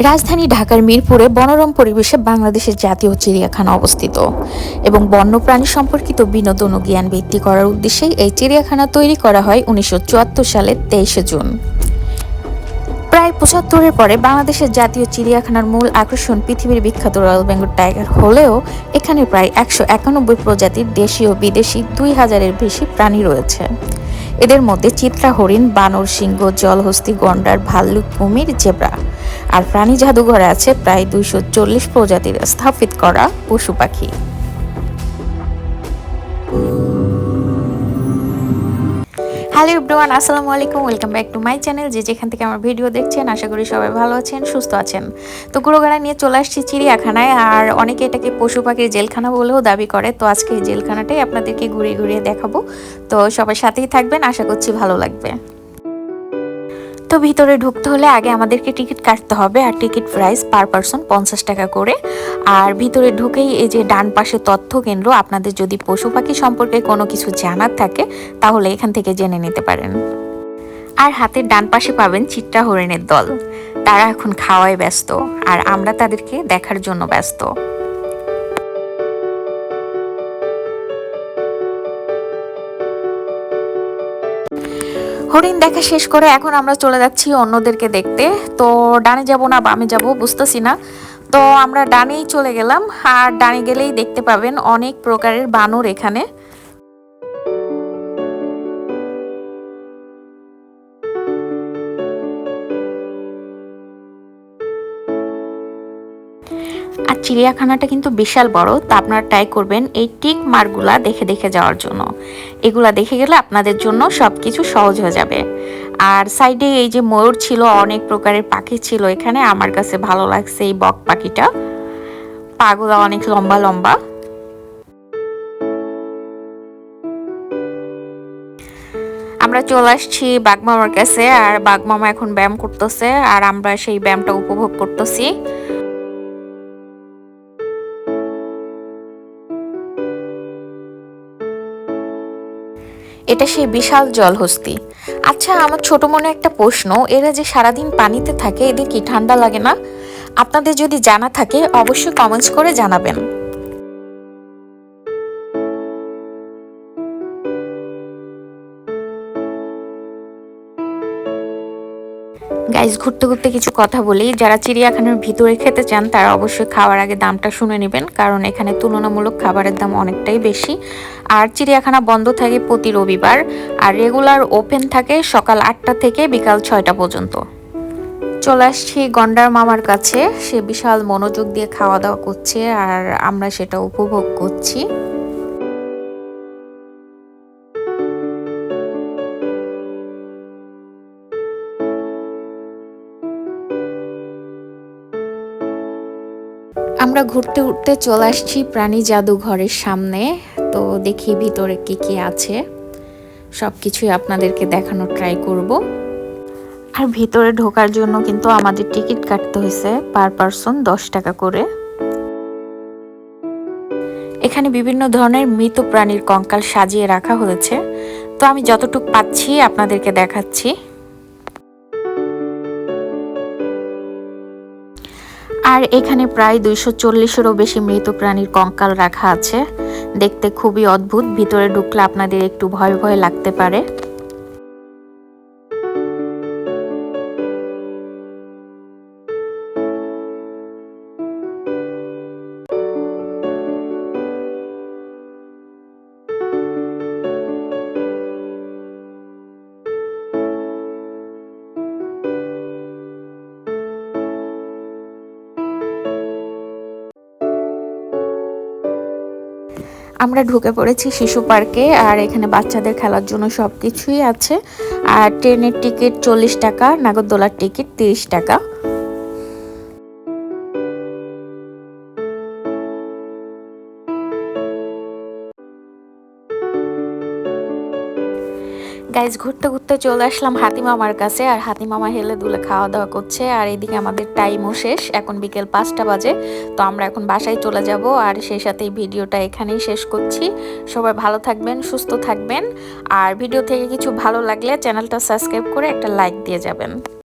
রাজধানী ঢাকার মিরপুরে বনরম পরিবেশে বাংলাদেশের জাতীয় চিড়িয়াখানা অবস্থিত এবং বন্যপ্রাণী সম্পর্কিত বিনোদন ও জ্ঞান ভিত্তি করার উদ্দেশ্যেই এই চিড়িয়াখানা তৈরি করা হয় উনিশশো সালের তেইশে জুন। প্রায় পঁচাত্তরের পরে বাংলাদেশের জাতীয় চিড়িয়াখানার মূল আকর্ষণ পৃথিবীর বিখ্যাত রয়্যাল বেঙ্গল টাইগার হলেও এখানে প্রায় একশো একানব্বই প্রজাতির দেশীয় বিদেশি দুই হাজারের বেশি প্রাণী রয়েছে। এদের মধ্যে চিত্রা হরিণ, বানর সিংহ, জলহস্তি গন্ডার, ভাল্লুক কুমির, জেব্রা। আর প্রাণী জাদুঘরে আছে প্রায় দুইশো চল্লিশ প্রজাতির স্থাপিত করা পশু পাখি। হ্যালো ইব্রোয়ান আসসালামু আলাইকুম, welcome back to my channel. যে যেখান থেকে আমার ভিডিও দেখছেন, আশা করি সবাই ভালো আছেন, সুস্থ আছেন। তো গুঁড়োগাড়া নিয়ে চলে আসছি চিড়িয়াখানায়, আর অনেকে এটাকে পশু পাখির জেলখানা বলেও দাবি করে। তো আজকে এই জেলখানাটাই আপনাদেরকে ঘুরিয়ে ঘুরিয়ে দেখাবো। তো সবার সাথেই থাকবেন, আশা করছি ভালো লাগবে। তো ভিতরে ঢুকতে হলে আগে আমাদেরকে টিকিট কাটতে হবে আর টিকিট প্রাইস পার পারসন পঞ্চাশ টাকা করে। আর ভিতরে ঢুকেই এই যে ডান পাশে তথ্য কেন্দ্র আপনাদের যদি পশু পাখি সম্পর্কে কোনো কিছু জানার থাকে, তাহলে এখান থেকে জেনে নিতে পারেন। আর হাতের ডান পাশে পাবেন চিট্টা হরিণের দল। তারা এখন খাওয়ায় ব্যস্ত, আর আমরা তাদেরকে দেখার জন্য ব্যস্ত। হরিণ দেখা শেষ করে এখন আমরা চলে যাচ্ছি অন্যদেরকে দেখতে। তো ডানে যাব না, বামে যাব, বুঝতেছি না। তো আমরা ডানেই চলে গেলাম, আর ডানে গেলেই দেখতে পাবেন অনেক প্রকারের বানর এখানে। আর চিড়িয়াখানাটা কিন্তু বিশাল বড়, তা আপনারা ট্রাই করবেন এই টিক মারগুলা দেখে দেখে যাওয়ার জন্য। এগুলা দেখে গেলে আপনাদের জন্য সব কিছু সহজ হয়ে যাবে। আর সাইডে এই যে ময়ূর ছিল, অনেক প্রকারের পাখি ছিল এখানে, আমার কাছে ভালো লাগছে এই বক পাখিটা। পাগুলা অনেক লম্বা লম্বা। আমরা চলে আসছি বাগমামার কাছে, আর বাগমামা এখন ব্যায়াম করতেছে, আর আমরা সেই ব্যায়ামটা উপভোগ করতেছি। এটা সেই বিশাল জলহস্তি। আচ্ছা আমার ছোট মনে একটা প্রশ্ন, এরা যে সারাদিন পানিতে থাকে, এদের কি ঠান্ডা লাগে না? আপনাদের যদি জানা থাকে, অবশ্যই কমেন্টস করে জানাবেন। গাইজ ঘুরতে ঘুরতে কিছু কথা বলি। যারা চিড়িয়াখানার ভিতরে খেতে চান, তারা অবশ্যই খাওয়ার আগে দামটা শুনে নেবেন, কারণ এখানে তুলনামূলক খাবারের দাম অনেকটাই বেশি। আর চিড়িয়াখানা বন্ধ থাকে প্রতি রবিবার, আর রেগুলার ওপেন থাকে সকাল আটটা থেকে বিকাল ছয়টা পর্যন্ত। চলে আসছি গন্ডার মামার কাছে। সে বিশাল মনোযোগ দিয়ে খাওয়া দাওয়া করছে, আর আমরা সেটা উপভোগ করছি। আমরা ঘুরতে উঠতে চলে আসছি প্রাণী জাদুঘরের সামনে। তো দেখি ভিতরে কি কি আছে। সব কিছুই আপনাদেরকে দেখানোর ট্রাই করব। আর ভিতরে ঢোকার জন্য কিন্তু আমাদের টিকিট কাটতে হয়েছে পার পারসন দশ টাকা করে। এখানে বিভিন্ন ধরনের মৃত প্রাণীর কঙ্কাল সাজিয়ে রাখা হয়েছে। তো আমি যতটুকু পাচ্ছি আপনাদেরকে দেখাচ্ছি। আর এখানে প্রায় দুইশো চল্লিশেরও বেশি মৃত প্রাণীর কঙ্কাল রাখা আছে। দেখতে খুবই অদ্ভুত, ভিতরে ঢুকলে আপনাদের একটু ভয় ভয় লাগতে পারে। আমরা ঢুকে পড়েছি শিশু পার্কে, আর এখানে বাচ্চাদের খেলার জন্য সব কিছুই আছে। আর ট্রেনের টিকিট চল্লিশ টাকা, নাগরদোলার টিকিট তিরিশ টাকা। গাইজ ঘুরতে ঘুরতে চলে আসলাম হাতিমামার কাছে আর হাতিমামা হেলে দুলে খাওয়া দাওয়া করছে আর এদিকে আমাদের টাইমও শেষ। এখন বিকেল পাঁচটা বাজে, তো আমরা এখন বাসায় চলে যাব আর সেই সাথে ভিডিওটা এখানেই শেষ করছি। সবাই ভালো থাকবেন, সুস্থ থাকবেন। আর ভিডিও থেকে কিছু ভালো লাগলে চ্যানেলটা সাবস্ক্রাইব করে একটা লাইক দিয়ে যাবেন।